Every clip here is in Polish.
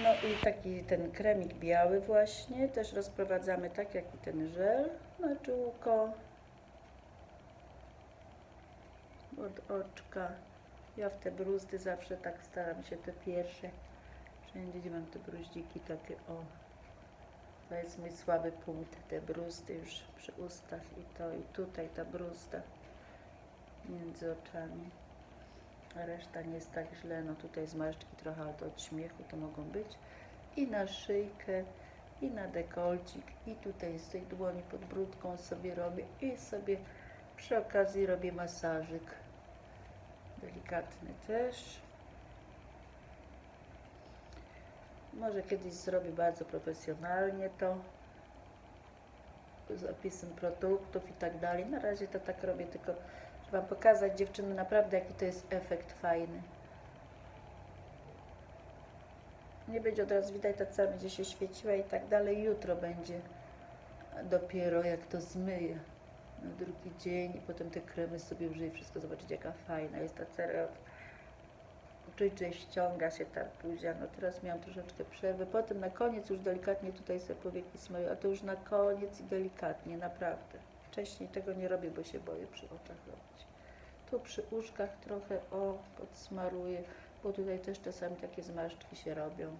No i taki ten kremik biały właśnie też rozprowadzamy tak jak i ten żel na czółko od oczka. Ja w te bruzdy zawsze tak staram się te pierwsze. Wszędzie gdzie mam te bruździki takie o. To jest mój słaby punkt, te bruzdy już przy ustach i to i tutaj ta bruzda między oczami. Reszta nie jest tak źle. No tutaj zmarszczki trochę, ale to od śmiechu to mogą być. I na szyjkę, i na dekolcik, i tutaj z tej dłoni pod brudką sobie robię i sobie przy okazji robię masażyk. Delikatny też. Może kiedyś zrobię bardzo profesjonalnie to z opisem produktów i tak dalej. Na razie to tak robię tylko, Wam pokazać dziewczyny naprawdę jaki to jest efekt fajny. Nie będzie od razu widać, ta cała będzie się świeciła i tak dalej. Jutro będzie dopiero jak to zmyję na drugi dzień i potem te kremy sobie użyję wszystko zobaczyć jaka fajna jest ta cera. Czuć, że ściąga się ta buzia. No teraz miałam troszeczkę przerwy. Potem na koniec już delikatnie tutaj sobie powieki smaruję, a to już na koniec i delikatnie, naprawdę. Wcześniej tego nie robię, bo się boję przy oczach robić. Tu przy uszkach trochę o podsmaruję, bo tutaj też czasami takie zmarszczki się robią.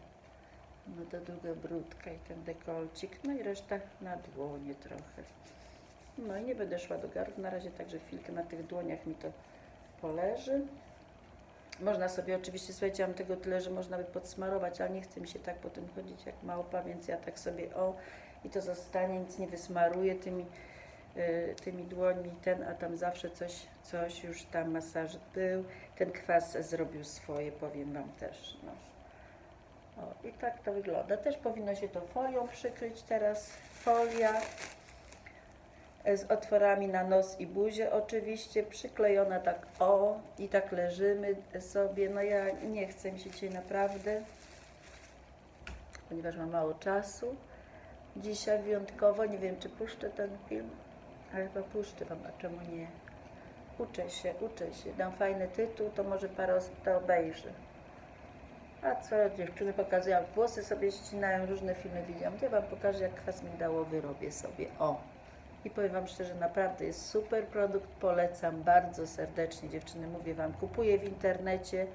No ta druga brudka i ten dekolcik, no i reszta na dłonie trochę. No i nie będę szła do gardła na razie, także chwilkę na tych dłoniach mi to poleży. Można sobie oczywiście, słuchajcie, mam tego tyle, że można by podsmarować, ale nie chce mi się tak potem chodzić jak małpa, więc ja tak sobie o i to zostanie, nic nie wysmaruję tymi, tymi dłońmi, ten, a tam zawsze coś, coś już tam masaż był. Ten kwas zrobił swoje, powiem Wam też. No. O, I tak to wygląda. Też powinno się to folią przykryć teraz. Folia e, z otworami na nos i buzię oczywiście, przyklejona tak o i tak leżymy sobie. No ja nie chcę mi się dzisiaj naprawdę, ponieważ mam mało czasu. Dzisiaj wyjątkowo, nie wiem czy puszczę ten film, ale chyba puszczę Wam, a czemu nie? Uczę się, uczę się. Dam fajny tytuł, to może parę osób to obejrzy. A co dziewczyny pokazują, włosy sobie ścinają, różne filmy widziałam, ja Wam pokażę, jak kwas migdałowy robię sobie. O! I powiem Wam szczerze, naprawdę jest super produkt, polecam bardzo serdecznie dziewczyny, mówię Wam, kupuję w internecie,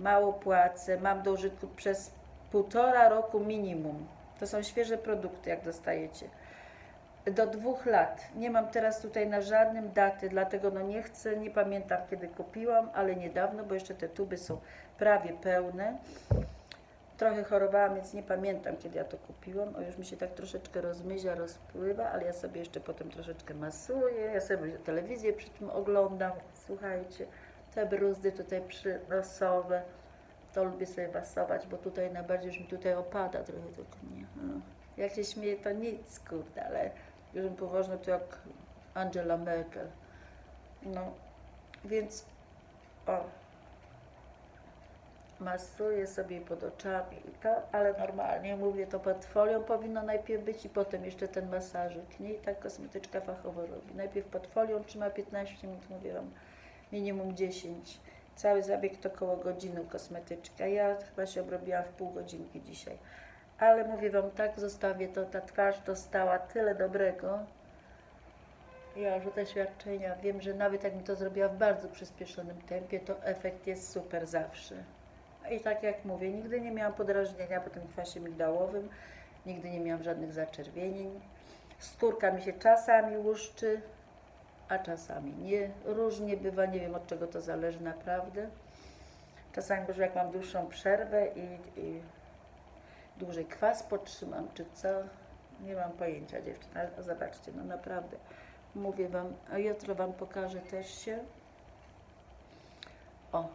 mało płacę, mam do użytku przez półtora roku minimum. To są świeże produkty, jak dostajecie. Do dwóch lat. Nie mam teraz tutaj na żadnym daty, dlatego no nie chcę, nie pamiętam kiedy kupiłam, ale niedawno, bo jeszcze te tuby są prawie pełne. Trochę chorowałam, więc nie pamiętam, kiedy ja to kupiłam. O, już mi się tak troszeczkę rozmyzia, rozpływa, ale ja sobie jeszcze potem troszeczkę masuję. Ja sobie telewizję przy tym oglądam. Słuchajcie, te bruzdy tutaj przynosowe, to lubię sobie masować, bo tutaj najbardziej już mi tutaj opada trochę tylko nie. Jak się śmieję, to nic, kurde, ale już bym poważna to jak Angela Merkel. No, więc o, masuję sobie pod oczami to, ale normalnie mówię, to pod folią powinno najpierw być i potem jeszcze ten masażyk, nie? I tak kosmetyczka fachowo robi. Najpierw pod folią trzyma 15 minut, mówię Wam, minimum 10. Cały zabieg to około godziny kosmetyczka. Ja chyba się obrobiłam w pół godzinki dzisiaj. Ale mówię Wam, tak zostawię to, ta twarz dostała tyle dobrego. Ja rzucę świadczenia. Wiem, że nawet jak mi to zrobiła w bardzo przyspieszonym tempie, to efekt jest super zawsze. I tak jak mówię, nigdy nie miałam podrażnienia po tym kwasie migdałowym, nigdy nie miałam żadnych zaczerwienień. Skórka mi się czasami łuszczy, a czasami nie. Różnie bywa, nie wiem od czego to zależy naprawdę. Czasami może jak mam dłuższą przerwę i, i dłużej kwas potrzymam, czy co, nie mam pojęcia dziewczyny, ale zobaczcie, no naprawdę, mówię Wam, a jutro Wam pokażę też się. O,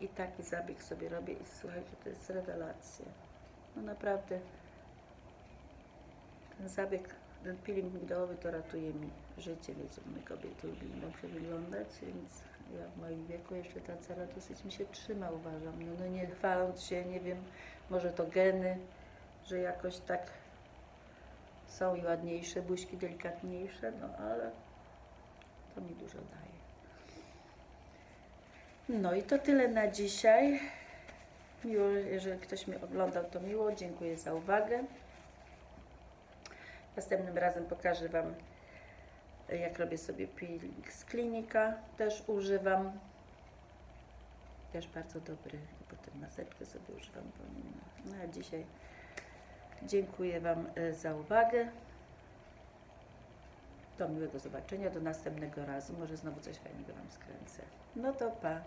i taki zabieg sobie robię i słuchajcie, to jest rewelacja. No naprawdę, ten zabieg, ten peeling migdałowy to ratuje mi życie, wiecie, my kobiety lubimy dobrze wyglądać, więc ja w moim wieku jeszcze ta cera dosyć mi się trzyma, uważam. No, no nie chwaląc się, nie wiem, może to geny, że jakoś tak są i ładniejsze, buźki delikatniejsze, no ale to mi dużo daje. No i to tyle na dzisiaj. Miło, jeżeli ktoś mnie oglądał, to miło. Dziękuję za uwagę. Następnym razem pokażę Wam, jak robię sobie peeling z klinika. Też używam. Też bardzo dobry. I potem maseczkę sobie używam. Bo ma. No a dzisiaj dziękuję Wam e, za uwagę. Do miłego zobaczenia. Do następnego razu. Może znowu coś fajnego Wam skręcę. No to pa.